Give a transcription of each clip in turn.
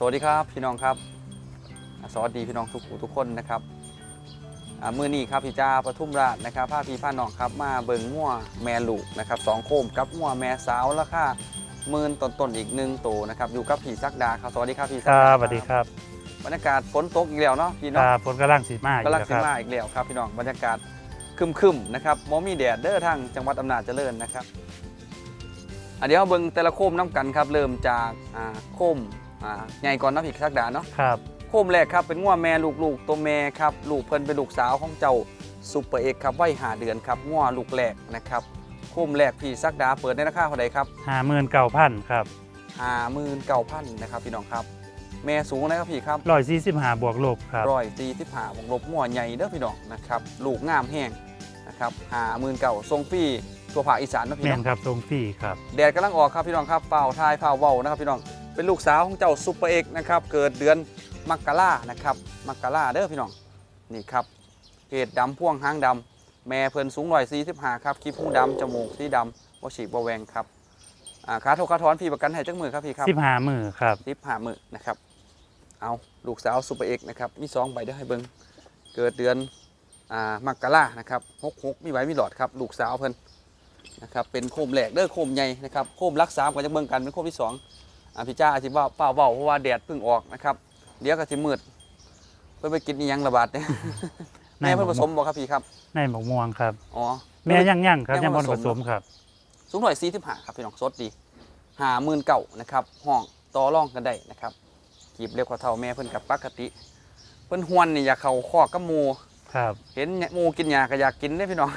สวัสดีครับพี่น้องครับอ่าสวัสดีพี่น้องทุกผู้ทุกคนนะครับอ่ามือนี้ครับพี่จ้าปทุมราชนะครับพาพี่พาน้องครับมาเบิงง่วแม่ลูกนะครับสองโคมกับง่วแม่สาวราคาหมื่นต้นๆอีกหนึ่งตัวนะครับอยู่กับพี่ซักดาครับสวัสดีครับพี่คซักรัดาบสวัสดีครับบรรยากาศฝนตกอีกแล้วเนาะพี่คเนาะรับผลกำลังสีมาอยู่กำลังนะสิครับมาอีกแล้วครับพี่น้องบรรยากาศครึมๆนะครับมอมีแดดเด้อทางจังหวัดอำนาจเจริญนะครับอะเดี๋ยวเบิ่งแต่ละโคมน้ำกันครับเริ่มจากอ่าโคม อ่าใหญ่ก่อนเนาะพี่ซักดาเนาะครับโคมแรกครับเป็นง่วแม่ลูกลูกตัวแม่ครับลูกเพิ่นเป็นลูกสาวของเจ้าซุปเปอร์เอกครับวัยหาเดือนครับง่วลูกแรกนะครับโคมแรกพี่ซักดาเปิดในราคาเท่าไหร่ครับห้าหมื่นเก้าพันครับห้าหมื่นเก้าพันนะครับพี่น้องครับ แม่สูงนะครับพี่ครับร้อยสี่สิบห้าบวกลบครับร้อยตีที่ผ่าบวกลบง่วใหญ่เด้อพี่น้องนะครับลูกงามแห้งนะครับห้าหมื่นเก้าทรงฟรีตัวภาคอีสานเนาะแมพี่นน้องครับทรงฟรีครับแดดกำลังออกครับพี่น้องครับเฝ้าทายเฝ้าเว้านะครับพี่น้อง เป็นลูกสาวของเจ้าซุปเปอร์เอกนะครับเกิดเดือนมกรานะครับมกราเด้อพี่น้องนี่ครับเพศดำพ่วงหางดำแม่เพิ่นสูงร้อยสี่สิบห้าครับขี้ผู้ดำจมูกสีดำวฉีกบแวงครับอ่าขาโทกขาถอนพี่ประกันให้จักมือครับพี่ครับสิบห้ามือครับสิบห้ามือนะครับเอาลูกสาวซุปเปอร์เอกนะครับมีสองใบเด้อให้เบิ่งเกิดเดือนอ่ามกรานะครับหกหกมีใบมีหลอดครับลูกสาวเพิ่นนะครับเป็นโคมแหลกเด้อโคมใหญ่นะครับโคมรักษาก็จะเบิ่งกันเป็นโคมที่สอง อ่าพี่จ้าอาจจะว่าเปล่าเบาเพราะว่าแดดเพิ่งออกนะครับ เดี๋ยวก็สิมืดเพิ่นไปกินอีหยังระบาดเนี่ยแม่เพิ่นผสมบ่ครับพี่ครับในหมกม่วงครับอ๋อแม่ยังยังครับแม่ยังบอลผผสสมมครับ สูงหน่อยสี่สิบห้าครับพี่น้องสดดีหาหมื่นเก่านะครับห้องต่อรองกันได้นะครับกีบเรียกว่าเท่าแม่เพิ่นกับปกติ เพิ่นหวนนี่อยากเข้าคอกกับหมูครับ เห็นหมูกินหญ้าก็อยากกินเด้พี่น้อง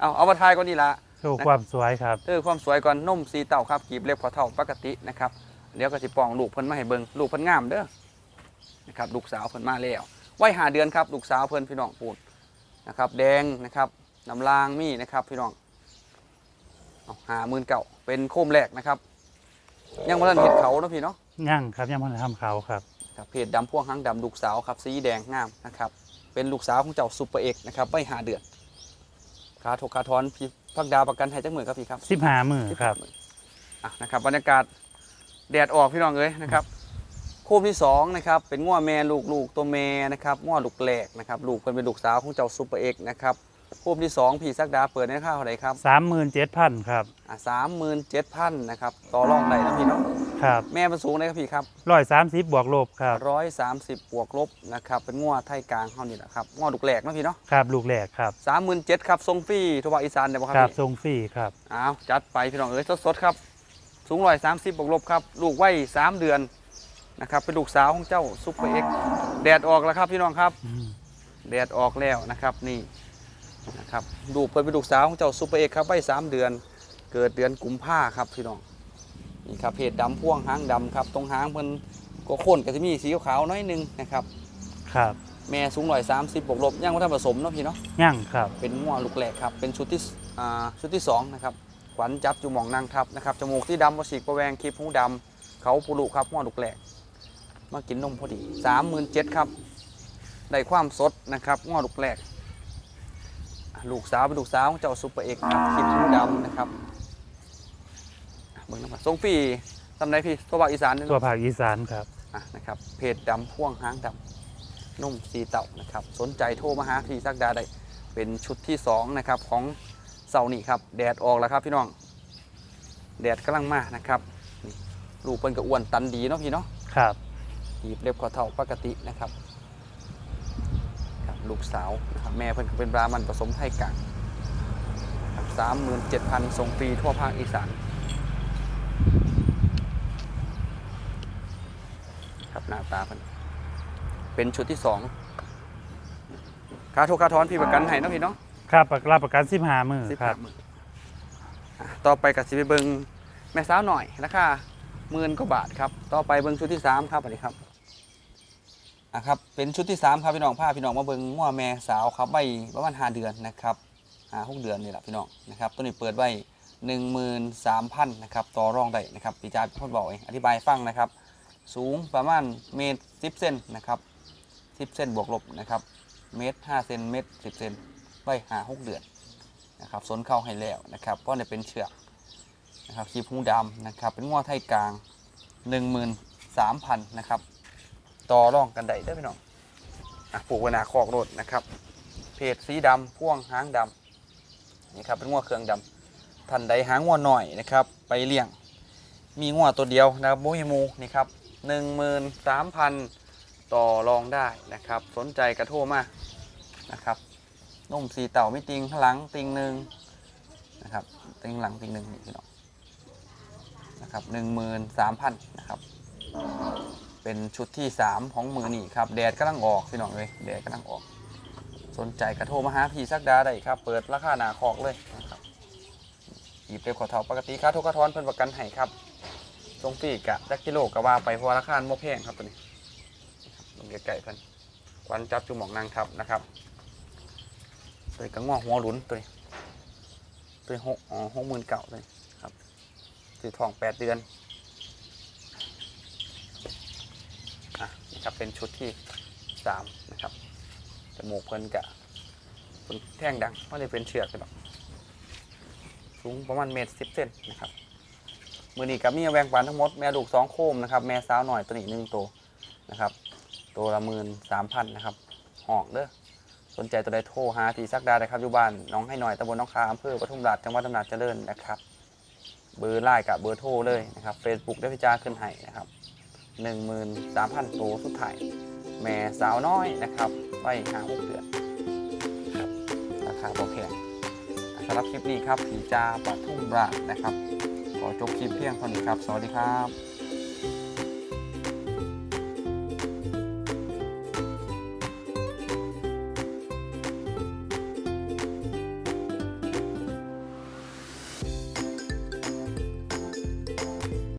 เอาเอามาทายก่อนนี่ละ โชว์ความสวยครับเออความสวยก่อนนมสีเต่าครับกีบเล็บพอเท่าปกตินะครับเดี๋ยวก็สิปองลูกเพิ่นมาให้เบิ่งลูกเพิ่นงามเด้อนะครับลูกสาวเพิ่นมาแล้ววัยหาเดือนครับลูกสาวเพิ่นพี่น้องปูดนะครับแดงนะครับน้ำลางมีนะครับพี่น้องเอาหาหมื่นเก่าเป็นโคมแรกนะครับ ยังบ่ทันเห็ดเขาเนาะพี่เนาะยังครับยังบอลทำเขาครับครับเพจดำพ่วงหางดำลูกสาวครับสีแดงงามนะครับเป็นลูกสาวของเจ้าซุปเปอร์เอกนะครับวัยหาเดือน ขาถกขาทอนพี่พักดาวประกันให้จักมือครับพี่ครับสิบห้ามือครับอะนะครับบรรยากาศแดดออกพี่น้องเอ้ยนะครับโคมที่สองนะครับเป็นง้อแม่ลูกลูกตัวแม่นะครับง้อลูกแหลกนะครับลูกเป็นเป็นลูกสาวของเจ้าซูเปอร์เอ็กซ์นะครับโคมที่สองพี่ซักดาเปิดในค่าเท่าไหร่ครับสามหมื่นเจ็ดพันครับอะสามหมื่นเจ็ดพันนะครับต่อรองได้นะพี่เนาะครับแม่มันสูงเลยครับพี่ครับร้อยสามสิบบวกลบครับร้อยสามสิบบวกลบนะครับเป็นง้อไทยกลางเท่านี้แหละครับง้อลูกแหลกนะพี่เนาะครับลูกแรกครับสามหมื่นเจ็ดครับทรงฟรีทว่าอีสานเดี๋ยวบอกคครัรับบทรงฟรีครับอ้าวจัดไปพี่น้องเอ้ยสดๆครับ สูงร้อยสามสิบบวกลบครับลูกไว้สามเดือนนะครับเป็นลูกสาวของเจ้าซุปเปอร์เอ็กซ์แดดออกแล้วครับพี่น้องครับอืมแดดออกแล้วนะครับนี่ นะครับลูกเพิ่นเป็นลูกสาวของเจ้าซุปเปอร์เอ็กซ์ครับไว้สามเดือน เกิดเดือนกุมภาครับพี่น้องนี่ครับเพจดำพ่วงหางดำครับตรงหางเพิ่นก็โค่นก็จะมีสีขาวๆน้อยหนึงนะครับ ครับ แม่สูงร้อยสามสิบบวกลบย่างวัฒนผสมเนาะพี่เนาะยังครับ เป็นง่วลูกแหลกครับ เป็นชุดที่สอ่าชุดที่สองนะครับขวัญจับจูหมองนางทับนะครับจมูกที่ดำวสีกประแวงคลิปหูดำเขาปุรุครับง่วลูกแหลกมากินนมพอดีสามหมื่นเจ็ดครับได้ความสดนะครับง่วลูกแหลกอะ ลูกสาวเป็นลูกสาวของเจ้าซุปเปอร์เอกครับคลิปหูดำนะครับอะเบิ่งน้ำมันทรงฟรีตำไหนพี่ตัวภาคอีสานเนี่ยตัวเนาะภาคอีสานครับอะนะครับเพจดำพ่วงหางดำนุ่มสีเต่านะครับสนใจโทรมาหาพี่ซักดาได้เป็นชุดที่สองนะครับของเสาร์นี้ครับแดดออกแล้วครับพี่น้อง แดดกำลังมานะครับนี่ลูกเปิ้นก็อ้วนตันดีเนาะพี่เนาะครับหีบเล็บขอเท่าปกตินะครับครับ ลูกสาวนะครับแม่เพิ่นก็เป็นบรามันผสมไทยกลางสามหมื่นเจ็ดพันส่งฟรีทั่วภาคอีสานครับหน้าตาเพิ่นเป็นชุดที่สองค่าโทรค่าถอนพี่ประกันให้เนาะพี่เนาะครับรับประกันสิบห้ามือสิบครัห้าบ หมื่นอะต่อไปกับสิไปเบิงแม่สาวหน่อยราคาหมื่นกว่าบาทครับ ต่อไปเบิงชุดที่สามครับอันนี้ครับะครับเป็นชุดที่สามครับพี่น้องพาพี่น้องมาเบิงมั่วแม่สาวครับใบประมาณห้าเดือนนะครับหาหกเดือนนี่แหละพี่น้องนะครับตัวนี้เปิดไว้หนึ่งหมื่นสามพันนะครับต่อรองได้นะครับพี่จ้าพี่พ่อบอกเองอธิบายฟังนะครับ สูงประมาณเมตรสิบเซนนะครับสิบเซนบวกลบนะครับเมตรห้าเซนเมตรสิบเซนไว้ห้าหกเดือนนะครับสนเข้าให้แล้วนะครับเพราะเนี่ยเป็นเชือกนะครับคีบหูดำนะครับเป็นง้อไทยกลาง1 4 13,000นะครับ ต่อรองกันได้เด้อพี่น้องปลูกไว้หนาคอกรถนะครับ เพจสีดำพ่วงหางดำนี่ครับเป็นงัวเครื่องดำท่านใดหางงัวหน่อยนะครับ ไปเลี้ยง มีงัวตัวเดียวนะครับบุ้ยมูนี่ครับหนึ่งหมื่นสามพันต่อรองได้นะครับ สนใจกระโทมานะครับนุ่มสีเต่าไม่ติงข้างหลังติงหนึ่งนะครับติงหลังติงหนึ่งนี่พี่น้องนะครับหนึ่งหมื่นสามพันนะครับ เป็นชุดที่ 3 ของมือนี่ครับแดดกำลังออกพี่น้องเลยแดดกำลังออก สนใจกระโทรมาหาพี่สักดาได้ครับ เปิดราคาหนาคอกเลยนะครับหยิบไปขอเท่าปกติค่าทุกกระทอนเพิ่นประกันให้ครับทรงฟรีกะจักกิโลกะว่าไปเพราะราคาโมแพงครับตัวนี้ลงไก่เพิ่นควันจับจุหมองนางทับนะครับตัวนี้ก็งอหัวหลุนตัวนี้ตัวนี้หกอ๋อหกหมื่นเก่าเลยครับถือทองแปดเดือน อะนี่ครับ เป็นชุดที่สามนะครับจมูกเพิ่นกะเป็นแท่งดังไม่ได้เป็นเชือกกันหรอกสูงประมาณเมตรสิบเซนนะครับมือนี้กับมีแวงปันทั้งหมดแม่ลูกสองโคมนะครับแม่สาวหน่อยตัวนี้หนึ่งตัวนะครับ ตัวละหมื่นสามพันนะครับหอกเด้อสนใจตัวใดโทรหาทีซักดาได้ครับอยู่บ้านน้องให้หน่อยตำบลน้องคาอำเภอปทุมราชจังหวัดอำนาจเจริญนะครับ เบอร์ไลน์กับเบอร์โทรเลยนะครับเฟซบุ๊กได้พิจารณาขึ้นให้นะครับ 13,000ตัวสุดท้าย แม่สาวน้อยนะครับ ไว้หาหกเดือนครับราคาพอเพงสำหรับคลิปนี้ครับผีจาปทุมราชนะครับ ขอจบคลิปเพียงเท่านี้ครับ สวัสดีครับ